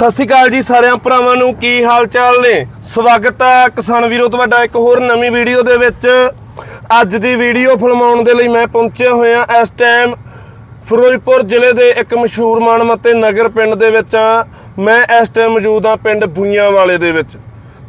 ਸਤਿ ਸ਼੍ਰੀ ਅਕਾਲ ਜੀ ਸਾਰਿਆਂ ਭਰਾਵਾਂ ਨੂੰ, ਕੀ ਹਾਲ ਚਾਲ ਨੇ? ਸਵਾਗਤ ਹੈ ਕਿਸਾਨ ਵੀਰੋ, ਤੁਹਾਡਾ ਇੱਕ ਹੋਰ ਨਵੀਂ ਵੀਡੀਓ ਦੇ ਵਿੱਚ। ਅੱਜ ਦੀ ਵੀਡੀਓ ਫਿਲਮਾਉਣ ਦੇ ਲਈ ਮੈਂ ਪਹੁੰਚਿਆ ਹੋਇਆ ਇਸ ਟਾਈਮ ਫਿਰੋਜ਼ਪੁਰ ਜ਼ਿਲ੍ਹੇ ਦੇ ਇੱਕ ਮਸ਼ਹੂਰ ਮਾਨਮੱਤੇ ਨਗਰ ਪਿੰਡ ਦੇ ਵਿੱਚ ਆ ਮੈਂ ਇਸ ਟਾਈਮ ਮੌਜੂਦ ਆ ਪਿੰਡ ਬੁਈਆਂ ਵਾਲੇ ਦੇ ਵਿੱਚ।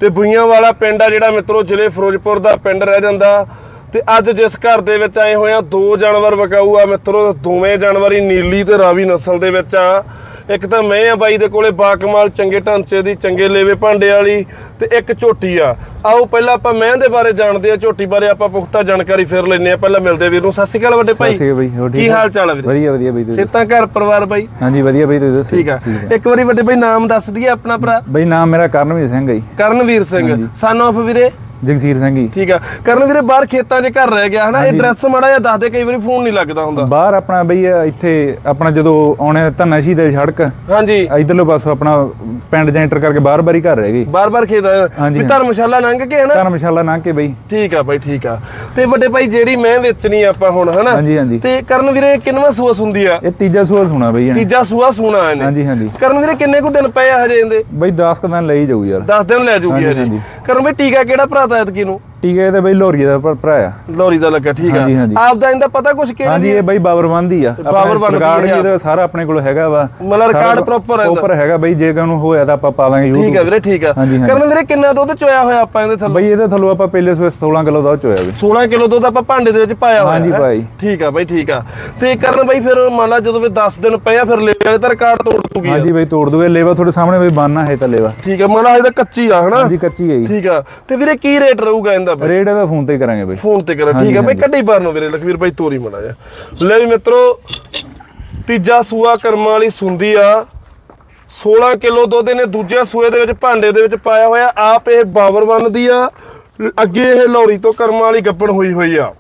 ਤੇ ਬੁਈਆਂ ਵਾਲਾ ਪਿੰਡ ਆ ਜਿਹੜਾ ਮਿੱਤਰੋ, ਜ਼ਿਲ੍ਹੇ ਫਿਰੋਜ਼ਪੁਰ ਦਾ ਪਿੰਡ ਰਹਿ ਜਾਂਦਾ। ਤੇ ਅੱਜ ਜਿਸ ਘਰ ਦੇ ਵਿੱਚ ਆਏ ਹੋਏ ਆ ਦੋ ਜਾਨਵਰ ਵਕਾਊ ਆ ਮਿੱਤਰੋ, ਦੋਵੇਂ ਜਾਨਵਰ ਹੀ ਨੀਲੀ ਤੇ ਰਾਵੀ ਨਸਲ ਦੇ ਵਿੱਚ ਆ। ਇੱਕ ਤਾਂ ਮੈਂ ਆ ਬਾਈ ਦੇ ਕੋਲੇ ਬਾਕਮਾਲ ਚੰਗੇ ਢਾਂਚੇ ਦੀ ਚੰਗੇ ਲੇਵੇ ਭਾਂਡੇ ਵਾਲੀ ਤੇ ਇੱਕ ਝੋਟੀ ਆ। ਆਓ ਪਹਿਲਾਂ ਆਪਾਂ ਮੈਂ ਦੇ ਬਾਰੇ ਜਾਣਦੇ ਆ ਝੋਟੀ ਬਾਰੇ ਆਪਾਂ ਪੁਖਤਾ ਜਾਣਕਾਰੀ ਫਿਰ ਲੈਨੇ ਆ। ਪਹਿਲਾਂ ਮਿਲਦੇ ਆ ਵੀਰ ਨੂੰ। ਸਤਿ ਸ਼੍ਰੀ ਅਕਾਲ ਵੱਡੇ ਭਾਈ। ਸਤਿ ਸ਼੍ਰੀ ਅਕਾਲ ਬਈ, ਹੋਰ ਠੀਕ ਕੀ ਆ? ਹਾਲ ਚਾਲ ਹੈ ਵੀਰੇ? ਵਧੀਆ ਵਧੀਆ ਬਈ ਤੁਸੀਂ ਸੇਤਾਂ ਘਰ ਪਰਿਵਾਰ ਬਾਈ? ਹਾਂਜੀ ਵਧੀਆ ਬਈ ਤੁਸੀਂ ਦੱਸੋ? ਠੀਕ ਆ। ਇੱਕ ਵਾਰੀ ਵੱਡੇ ਭਾਈ ਨਾਮ ਦੱਸ ਦਈਏ ਆਪਣਾ ਭਰਾ। ਬਈ ਨਾਮ ਮੇਰਾ ਕਰਨਵੀਰ ਸਿੰਘ ਹੈ ਜੀ। ਕਰਨਵੀਰ ਸਿੰਘ। ਸਨ ਆਫ ਵੀਰੇ। ਜਗਸੀਰ ਸਿੰਘ ਜੀ। ਠੀਕ ਆ। ਕਰਨ ਵੀਰੇ ਬਾਹਰ ਖੇਤਾਂ 'ਚ ਘਰ ਰਹਿ ਗਿਆ ਹਨਾ? ਇਹ ਐਡਰੈਸ ਮਾੜਾ ਜਿਹਾ ਦੱਸ ਦੇ ਕਈ ਵਾਰੀ ਫੋਨ ਨਹੀਂ ਲੱਗਦਾ ਹੁੰਦਾ। ਬਾਹਰ ਆਪਣਾ ਬਈ ਇੱਥੇ ਆਪਣਾ ਜਦੋਂ ਆਉਣੇ ਤਾਂ ਨਸ਼ੀ ਦੇ ਸੜਕ ਹਾਂਜੀ। ਇਧਰਲੇ ਪਾਸੋਂ ਆਪਣਾ ਪਿੰਡ ਜਾਂ ਐਂਟਰ ਕਰਕੇ ਬਾਹਰ ਬਾਰੀ ਘਰ ਰਹਿ ਗਈ। ਬਾਰ-ਬਾਰ ਖੇਤ ਹਾਂਜੀ, ਵੀ ਧਰਮਸ਼ਾਲਾ ਲੰਘ ਕੇ ਹਨਾ? ਧਰਮਸ਼ਾਲਾ ਲੰਘ ਕੇ ਬਈ। ਠੀਕ ਆ ਬਾਈ ਠੀਕ ਆ। ਤੇ ਵੱਡੇ ਭਾਈ ਜਿਹੜੀ ਮੈਂ ਵੇਚਣੀ ਆਪਾਂ ਹੁਣ ਹਨਾ? ਹਾਂਜੀ ਹਾਂਜੀ। ਤੇ ਕਰਨ ਵੀਰੇ ਕਿੰਨਵਾਂ ਸੂਆ ਸੁੰਦੀ ਆ? ਇਹ ਤੀਜਾ ਸੂਰ ਸੁਣਾ ਬਈ ਤੀਜਾ ਸੂਆ ਸੁਣਾ ਇਹਨੇ। ਹਾਂਜੀ ਹਾਂਜੀ। ਕਰਨ ਵੀਰੇ ਕਿੰਨੇ ਕੁ ਦਿਨ ਪਏ ਆ ਹਜੇ ਇਹਦੇ? ਬਈ 10 ਦਿਨ ਲਈ ਜਾਊ ਯਾਰ। 10 ਦਿਨ ਲੈ ਹਾਂਜੀ। ਕਰਨ ਵੀ ਟੀਕਾ ਕਿਹੜਾ ਭਰਾ ਤਾ ਐਤਕੀ ਨੂੰ ਟੀਕੇ ਤੇ ਬਈ ਲੋਰੀਏ ਦਾ ਭਰਾ- ਭਰਾ ਆ ਲੋਰੀ ਦਾ ਲੱਗਾ ਠੀਕ ਆ। ਹਾਂਜੀ, ਹਾਂਜੀ। ਆਪ ਦਾ ਇਹਦਾ ਪਤਾ ਕੁਝ ਕਿਹੜਾ ਹਾਂਜੀ ਇਹ ਬਈ ਬਾਬਰਬੰਦ ਹੀ ਆ। ਬਾਬਰਬੰਦ ਰਿਕਾਰਡ ਆ। ਵੀ ਇਹਦਾ ਸਾਰਾ ਆਪਣੇ ਕੋਲ ਹੈਗਾ ਵਾ। ਮਤਲਬ ਰਿਕਾਰਡ proper ਹੈ ਇਹਦਾ। ਪ੍ਰੋਪਰ ਹੈਗਾ ਬਈ ਜੇ ਉਹਨੂੰ ਹੋਇਆ ਤਾਂ ਆਪਾਂ ਪਾ ਦਾਂਗੇ ਠੀਕ ਆ YouTube ਵੀਰੇ ਠੀਕ ਆ। ਹਾਂਜੀ, ਹਾਂਜੀ। ਕਰਨ ਵੀਰੇ ਕਿੰਨਾ ਦੁੱਧ ਚੋਇਆ ਹੋਇਆ ਆਪਾਂ ਇਹਦੇ ਥੱਲੇ? ਬਈ ਇਹਦੇ ਥੱਲੋਂ ਆਪਾਂ ਪਹਿਲੇ ਸਵੇ 16 ਕਿਲੋ ਦਾ ਚੋਇਆ ਬਈ। 16 ਕਿਲੋ ਦੁੱਧ ਆਪਾਂ ਭਾਂਡੇ ਦੇ ਵਿੱਚ ਪਾਇਆ ਹੋਇਆ ਹਾਂਜੀ ਹੈ। ਭਾਈ। ਠੀਕ ਆ ਬਾਈ ਠੀਕ ਆ। ਤੇ ਕਰਨ ਬਾਈ ਫਿਰ ਮੰਨ ਲਾ ਜਦੋਂ ਵੀ 10 ਦਿਨ ਪਏ ਆ ਫਿਰ ਲੈ ਵਾਲੇ ਤਾਂ ਰਿਕਾਰਡ ਤੋੜ ਦੂਗੀ ਆ। ਹਾਂਜੀ ਬਈ ਤੋੜ ਦੂਗੇ। ਲੇਵਾ ਤੁਹਾਡੇ ਸਾਹਮਣੇ ਬਈ ਬਾਨਾ ਹੈ ਤਾਂ ਲੇਵਾ। ਠੀਕ ਆ ਮੰਨ ਲਾ ਇਹ ਤਾਂ ਕੱਚੀ ਆ ਹਨਾ? ਹਾਂਜੀ ਕੱਚੀ ਹੈ ਜੀ। ਠੀਕ ਆ। ਤੇ ਵੀਰੇ ਕੀ ਰੇਟ ਰਹੂਗਾ ਇਹਦਾ? ਬਾਈ ਰੇਟ ਇਹਦਾ ਫੋਨ ਤੇ ਹੀ ਕਰਾਂਗੇ ਬਈ। ਫੋਨ ਤੇ ਕਰਾਂ ਠੀਕ ਆ। ਬਾਈ ਕੱਢੀ ਬਾਰ ਨੂੰ ਵੀਰੇ ਲਖਵੀਰ ਬਾਈ ਤੋਰੀ ਮੜਾ ਜਾ ਲੈ ਵੀ ਮਿੱਤਰੋ ਤੀਜਾ ਸੂਆ ਕਰਮਾਂ ਵਾਲੀ ਸੁੰਦੀ ਆ। 16 ਕਿਲੋ ਦੁੱਧ ਇਹਨੇ ਦੂਜੇ ਸੂਏ ਦੇ ਵਿੱਚ ਭਾਂਡੇ ਦੇ ਵਿੱਚ ਪਾਇਆ ਹੋਇਆ। ਆਪ ਇਹ ਬਾਬਰ ਬਣਦੀ ਆ। ਅੱਗੇ ਇਹ ਲੌਰੀ ਤੋਂ ਕਰਮਾਂ ਵਾਲੀ ਗੱਬਣ ਹੋਈ ਹੋਈ ਆ।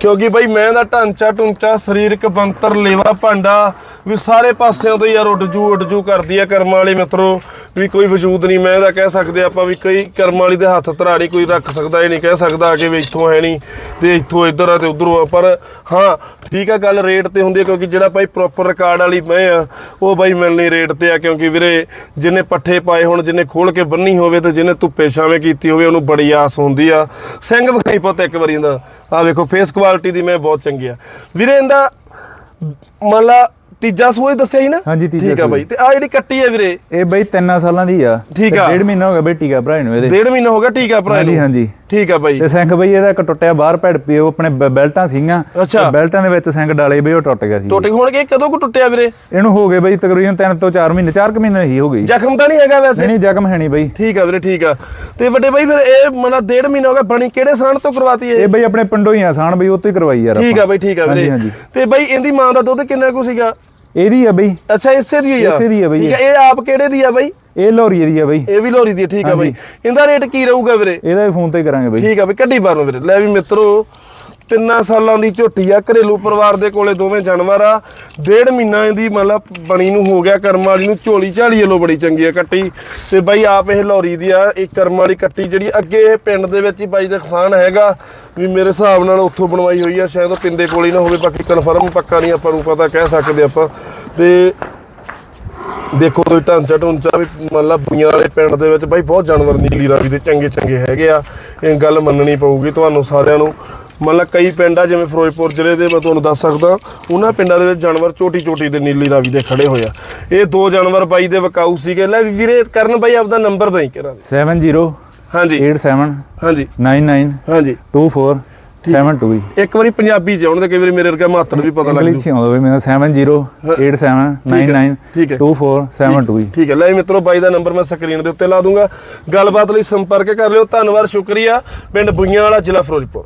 ਕਿਉਂਕਿ ਬਈ ਮੈਂ ਦਾ ਢਾਂਚਾ ਟੁੰਚਾ ਸਰੀਰਕ ਬੰਤਰ ਲੇਵਾ ਭਾਂਡਾ ਵੀ ਸਾਰੇ ਪਾਸਿਆਂ ਤੋਂ ਯਾਰ ਉੱਡ ਜੂ ਉੱਡ ਜੂ ਕਰਦੀ ਆ ਕਰਮਾਂ ਵਾਲੀ ਮਿੱਤਰੋ। ਵੀ ਕੋਈ ਵਜੂਦ ਨਹੀਂ, ਮੈਂ ਇਹਦਾ ਕਹਿ ਸਕਦੇ ਆਪਾਂ ਵੀ ਕਈ ਕਰਮ ਵਾਲੀ ਦੇ ਹੱਥ ਧਰਾੜੀ ਕੋਈ ਰੱਖ ਸਕਦਾ ਇਹ ਨਹੀਂ, ਕਹਿ ਸਕਦਾ ਕਿ ਵੀ ਇੱਥੋਂ ਹੈ ਨਹੀਂ ਤੇ ਇੱਥੋਂ ਇੱਧਰ ਆ ਤੇ ਉਧਰੋਂ ਆ। ਪਰ ਹਾਂ, ਠੀਕ ਆ ਗੱਲ ਰੇਟ ਤੇ ਹੁੰਦੀ ਆ, ਕਿਉਂਕਿ ਜਿਹੜਾ ਭਾਈ ਪ੍ਰੋਪਰ ਰਿਕਾਰਡ ਵਾਲੀ ਮੈਂ ਆ, ਉਹ ਬਾਈ ਮਿਲਣੀ ਰੇਟ ਤੇ ਆ, ਕਿਉਂਕਿ ਵੀਰੇ ਜਿਹਨੇ ਪੱਠੇ ਪਾਏ ਹੁਣ, ਜਿਹਨੇ ਖੋਲ ਕੇ ਬੰਨੀ ਹੋਵੇ ਤੇ ਜਿਹਨੇ ਧੁੱਪੇ ਛਾਵੇਂ ਕੀਤੀ ਹੋਵੇ, ਉਹਨੂੰ ਬੜੀ ਆਸ ਹੁੰਦੀ ਆ। ਸਿੰਘ ਵਿਖਾਈ ਪੁੱਤ ਇੱਕ ਵਾਰੀ ਦਾ। ਆ ਵੇਖੋ ਫੇਸ ਕੁਆਲਿਟੀ ਦੀ ਮੈਂ ਬਹੁਤ ਚੰਗੀ ਆ। ਵੀਰੇ ਇਹਦਾ ਮੰਨ ਲਾ ਤੀਜਾ ਸੂਏ ਦੱਸਿਆ ਸੀ ਨਾ? ਹਾਂਜੀ, ਤੀਜਾ ਠੀਕ ਆ। ਬਾਈ। ਤੇ ਆ ਜਿਹੜੀ ਕੱਟੀ ਆ ਵੀਰੇ? ਇਹ ਬਈ 3 ਸਾਲਾਂ ਦੀ ਆ। ਠੀਕ ਆ। ਡੇਢ ਮਹੀਨਾ ਹੋ ਗਿਆ ਬਈ ਟੀਕਾ ਭਰਾ ਨੂੰ ਇਹਦੇ। ਡੇਢ ਮਹੀਨਾ ਹੋ ਗਿਆ ਠੀਕ ਆ ਭਰਾ ਹਾਂਜੀ ਇਹਨੂੰ। ਹਾਂਜੀ। ਠੀਕ ਆ ਬਾਈ। ਤੇ ਸਿੰਘ ਬਈ ਇਹਦਾ ਇੱਕ ਟੁੱਟਿਆ ਬਾਹਰ ਪਈ ਉਹ ਆਪਣੇ ਬੈਲਟਾਂ ਸੀਗੀਆਂ। ਅੱਛਾ। ਤੇ ਬੈਲਟਾਂ ਦੇ ਵਿੱਚ ਸਿੰਘ ਡਾਲੇ ਬਈ ਉਹ ਟੁੱਟ ਗਿਆ ਸੀ। ਟੋਟੇ ਹੁਣ ਕੇ ਕਦੋਂ ਕੋ ਟੁੱਟਿਆ ਵੀਰੇ? ਇਹਨੂੰ ਹੋ ਗਏ ਬਈ ਤਕਰੀਬਨ 3 ਤੋਂ 4 ਮਹੀਨੇ 4 ਮਹੀਨੇ ਹੀ ਹੋ ਗਈ ਜ਼ਖਮ ਤਾਂ ਨਹੀਂ ਹੈਗਾ ਵੈਸੇ? ਨਹੀਂ ਜ਼ਖਮ ਹੈ ਨਹੀਂ ਬਈ। ਠੀਕ ਆ ਵੀਰੇ ਠੀਕ ਆ। ਤੇ ਵੱਡੇ ਬਾਈ ਫਿਰ ਇਹ ਮਨਾ ਡੇਢ ਮਹੀਨਾ ਹੋ ਗਿਆ ਬਣੀ ਕਿਹੜੇ ਸਾਣ ਤੋਂ ਕਰਵਾਤੀ ਇਹ? ਇਹ ਬਈ ਆਪਣੇ ਪਿੰਡੋਂ ਹੀ ਆਸਾਨ ਬਈ ਉਹ ਤੋਂ ਹੀ ਕਰਵਾਈ ਯਾਰ ਠੀਕ। ਆ ਬਾਈ ਠੀਕ ਆ ਵੀਰੇ। ਤੇ ਬਾਈ ਇਹਦੀ ਮਾਂ ਦਾ ਦੁੱਧ ਕਿੰਨਾ ਕੁ ਸੀਗਾ? ਇਹਦੀ ਆ ਬਈ। ਅੱਛਾ ਇਸੇ ਦੀ ਹੀ ਆ ਇਸੇ ਦੀ ਆ ਬਾਈ ਠੀਕ ਇਹ। ਆਪ ਕਿਹੜੇ ਦੀ ਆ ਬਾਈ? ਇਹ ਲੋਰੀਏ ਦੀ ਆ ਬਈ। ਇਹ ਵੀ ਲੋਰੀ ਦੀ ਠੀਕ ਆ ਬਾਈ। ਇਹਦਾ ਰੇਟ ਕੀ ਰਹੂਗਾ ਵੀਰੇ? ਇਹਦਾ ਵੀ ਫੋਨ ਤੇ ਹੀ ਕਰਾਂਗੇ ਬਈ। ਠੀਕ ਆ ਬਈ ਕੱਢੀ ਬਾਹਰ ਵੀਰੇ। ਲੈ ਵੀ ਮਿੱਤਰੋ ਤਿੰਨਾਂ ਸਾਲਾਂ ਦੀ ਝੋਟੀ ਆ, ਘਰੇਲੂ ਪਰਿਵਾਰ ਦੇ ਕੋਲੇ ਦੋਵੇਂ ਜਾਨਵਰ ਆ। ਡੇਢ ਮਹੀਨਾ ਇਹਦੀ ਮਤਲਬ ਬਣੀ ਨੂੰ ਹੋ ਗਿਆ ਕਰਮ ਵਾਲੀ ਨੂੰ, ਝੋਲੀ ਝਾਲੀ ਵੱਲੋਂ ਬੜੀ ਚੰਗੀ ਆ ਕੱਟੀ। ਤੇ ਬਾਈ ਆਪ ਇਹ ਲੌਰੀ ਦੀ ਆ, ਇਹ ਕਰਮ ਵਾਲੀ ਕੱਟੀ ਜਿਹੜੀ ਅੱਗੇ ਇਹ ਪਿੰਡ ਦੇ ਵਿੱਚ ਹੀ ਬਾਈ ਦਾ ਕਿਸਾਨ ਹੈਗਾ, ਵੀ ਮੇਰੇ ਹਿਸਾਬ ਨਾਲ ਉੱਥੋਂ ਬਣਵਾਈ ਹੋਈ ਆ, ਸ਼ਾਇਦ ਉਹ ਪਿੰਦੇ ਕੋਲ ਹੀ ਨਾ ਹੋਵੇ, ਬਾਕੀ ਕਨਫਰਮ ਪੱਕਾ ਨਹੀਂ ਆਪਾਂ ਨੂੰ ਪਤਾ ਕਹਿ ਸਕਦੇ ਆਪਾਂ। ਤੇ ਦੇਖੋ ਤੁਸੀਂ ਢਾਂਚਾ ਢੁੰਚਾ ਵੀ ਮਤਲਬ ਬੁਈਆਂ ਵਾਲੇ ਪਿੰਡ ਦੇ ਵਿੱਚ ਬਾਈ ਬਹੁਤ ਜਾਨਵਰ ਨੀਲੀ ਰਾਵੀ ਦੇ ਚੰਗੇ ਚੰਗੇ ਹੈਗੇ ਆ, ਇਹ ਗੱਲ ਮੰਨਣੀ ਪਊਗੀ ਤੁਹਾਨੂੰ ਸਾਰਿਆਂ ਨੂੰ। ਮਤਲਬ ਕਈ ਪਿੰਡ ਆ ਜਿਵੇਂ ਫਿਰੋਜ਼ਪੁਰ ਜ਼ਿਲ੍ਹੇ ਦੇ ਮੈਂ ਤੁਹਾਨੂੰ ਦੱਸ ਸਕਦਾ ਉਹਨਾਂ ਪਿੰਡਾਂ ਦੇ ਵਿੱਚ ਜਾਨਵਰ ਛੋਟੀ ਛੋਟੀ ਦੇ ਨੀਲੀ ਰਾਵੀ ਦੇ ਖੜੇ ਹੋਏ ਆ। ਇਹ ਦੋ ਜਾਨਵਰ ਬਾਈ ਦੇ ਵਕਾਊ ਸੀਗੇ। ਲੈ ਵੀ ਵੀਰੇ ਕਰਨ ਬਾਈ ਆਪਦਾ ਨੰਬਰ ਦੇਈ ਕਰਾਂ 70 ਹਾਂਜੀ। 87 ਹਾਂਜੀ। 99 ਹਾਂਜੀ। 24 72 ਜੀ ਇੱਕ ਵਾਰੀ ਪੰਜਾਬੀ ਚ ਆਉਣ ਦੇ ਕਈ ਵਾਰੀ ਮੇਰੇ ਵਰਗਾ ਮਾਤਰ ਵੀ ਪਤਾ ਲੱਗ ਜੂ। ਇੰਗਲਿਸ਼ ਆਉਂਦਾ ਬਈ ਮੇਰਾ 70 87 99 ਠੀਕ ਹੈ। 24 72 ਜੀ ਠੀਕ ਹੈ। ਲੈ ਮਿੱਤਰੋ ਬਾਈ ਦਾ ਨੰਬਰ ਮੈਂ ਸਕਰੀਨ ਦੇ ਉੱਤੇ ਲਾ ਦੂੰਗਾ। ਗੱਲਬਾਤ ਲਈ ਸੰਪਰਕ ਕਰ ਲਿਓ। ਧੰਨਵਾਦ ਸ਼ੁਕਰੀਆ। ਪਿੰਡ ਬੁਈਆਂ ਵਾਲਾ ਜ਼ਿਲ੍ਹਾ ਫਿਰੋਜ਼ਪੁਰ।